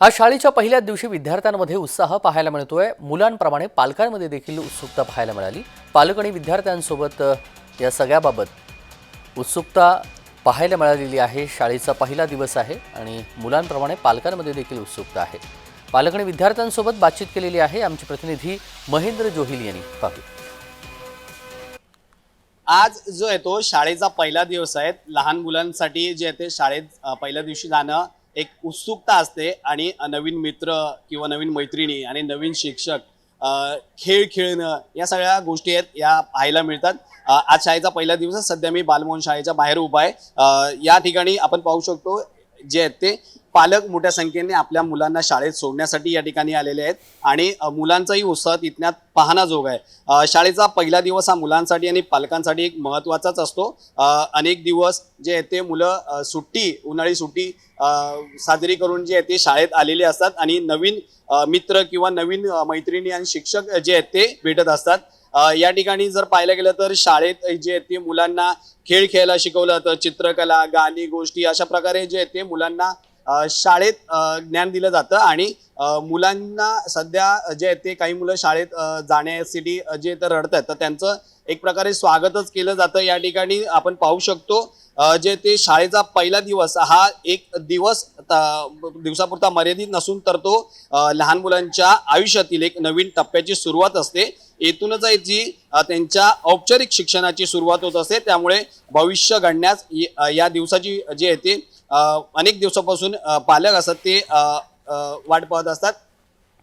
आज शाळेच्या पहिल्याच दिवशी विद्यार्थ्यांमध्ये उत्साह पाहायला मिळतोय. मुलांप्रमाणे पालकांमध्ये देखील उत्सुकता पाहायला मिळाली. पालक आणि विद्यार्थ्यांसोबत या सगळ्याबाबत उत्सुकता पाहायला मिळालेली आहे. शाळेचा पहिला दिवस आहे आणि मुलांप्रमाणे पालकांमध्ये देखील उत्सुकता आहे. पालक आणि विद्यार्थ्यांसोबत बातचीत केलेली आहे आमचे प्रतिनिधी महेंद्र जोहिल यांनी. पाहू. आज जो आहे तो शाळेचा पहिला दिवस आहे. लहान मुलांसाठी जे आहे ते शाळेत पहिल्या दिवशी जाणं एक उत्सुकता असते आणि नवीन मित्र किंवा नवीन मैत्रिणी आणि नवीन शिक्षक खेळ खेळणं या सगळ्या गोष्टी आहेत या पाहायला मिळतात. आज शाळेचा पहिला दिवस सध्या मी बालमोहन शाळेच्या बाहेर उभा आहे. या ठिकाणी आपण पाहू शकतो जे आहेत ते पालक मोठ्या संख्येने आपल्या मुलांना शाळेत सोडण्यासाठी या ठिकाणी आलेले आहेत. आणि मुलांचाही उत्साह तिथण्यात पाहण्याजोग आहे. शाळेचा पहिला दिवस हा मुलांसाठी आणि पालकांसाठी एक महत्त्वाचाच असतो. अनेक दिवस जे आहे ते मुलं सुट्टी उन्हाळी सुट्टी साजरी करून जे आहे ते शाळेत आलेले असतात. आणि नवीन मित्र किंवा नवीन मैत्रिणी आणि शिक्षक जे आहेत ते भेटत असतात. या ठिकाणी जर पाहायला गेलं तर शाळेत जे आहेत ते मुलांना खेळ खेळायला शिकवलं जातं चित्रकला गाणी गोष्टी अशा प्रकारे जे आहेत ते मुलांना शाळेत ज्ञान दिलं जातं आणि मुलांना सध्या जे आहे ते काही मुलं शाळेत जाण्यासाठी जे तर रडत आहेत तर त्यांचं एक प्रकारे स्वागतच केलं जातं. या ठिकाणी आपण पाहू शकतो जे ते शाळेचा पहिला दिवस हा एक दिवस त- दिवसापुरता मर्यादित नसून तर तो लहान मुलांच्या आयुष्यातील एक नवीन टप्प्याची सुरुवात असते. येथूनच आहे जी त्यांच्या औपचारिक शिक्षणाची सुरुवात होत असते. त्यामुळे भविष्य घडण्यास या दिवसाची जी आहे ते अनेक दिवसापासून पालक असतात ते वाट पाहत असतात.